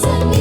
Sunny.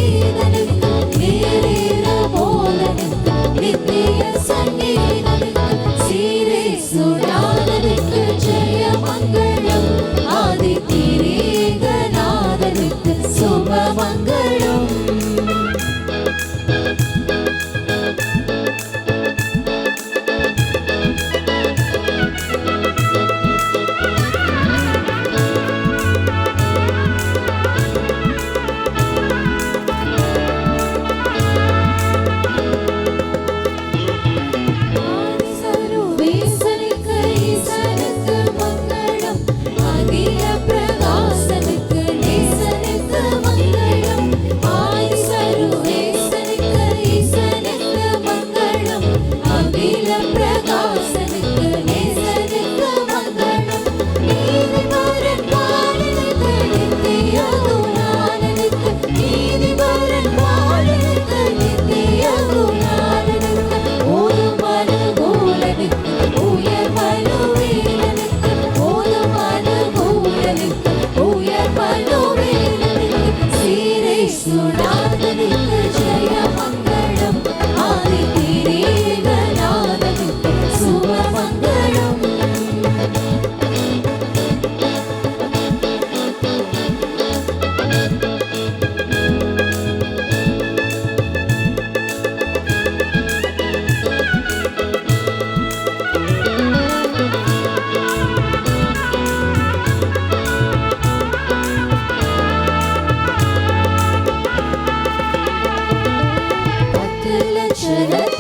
Shalom, shalom.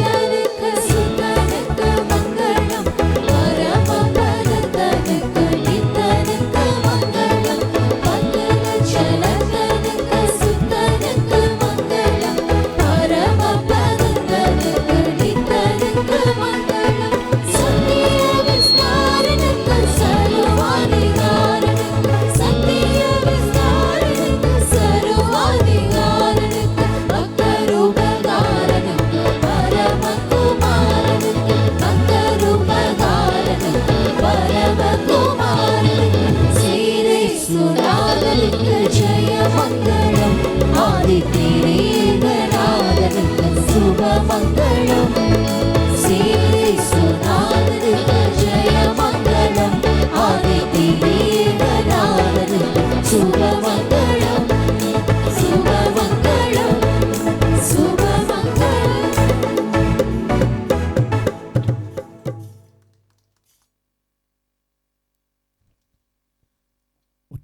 இயேசுநாதனுக்கு ஜெய மங்களம் ஆதித்தேரேகநாதனுக்கு சுப மங்களம் சேசுநாதனுக்கு ஜெய மங்களம் ஆதித்தேரேகநாதனுக்கு சுப மங்களம்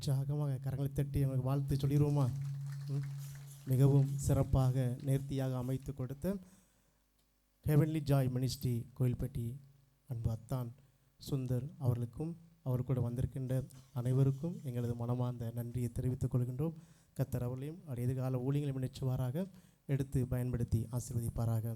உற்சாகமாக கரங்களை தட்டி அவங்களுக்கு வாழ்த்து சொல்லிடுவோமா? மிகவும் சிறப்பாக நேர்த்தியாக அமைத்து கொடுத்த ஹெவன்லி ஜாய் மினிஸ்ட்ரி கோயில்பட்டி அன்பு அத்தான் சுந்தர் அவர்களுக்கும் அவர் கூட வந்திருக்கின்ற அனைவருக்கும் எங்களது மனமார்ந்த நன்றியை தெரிவித்துக் கொள்கின்றோம். கத்தர் அவர்களையும் அவர் எதிர்கால ஊழியங்களையும் நினைச்சுவாராக எடுத்து பயன்படுத்தி ஆசீர்வதிப்பாராக.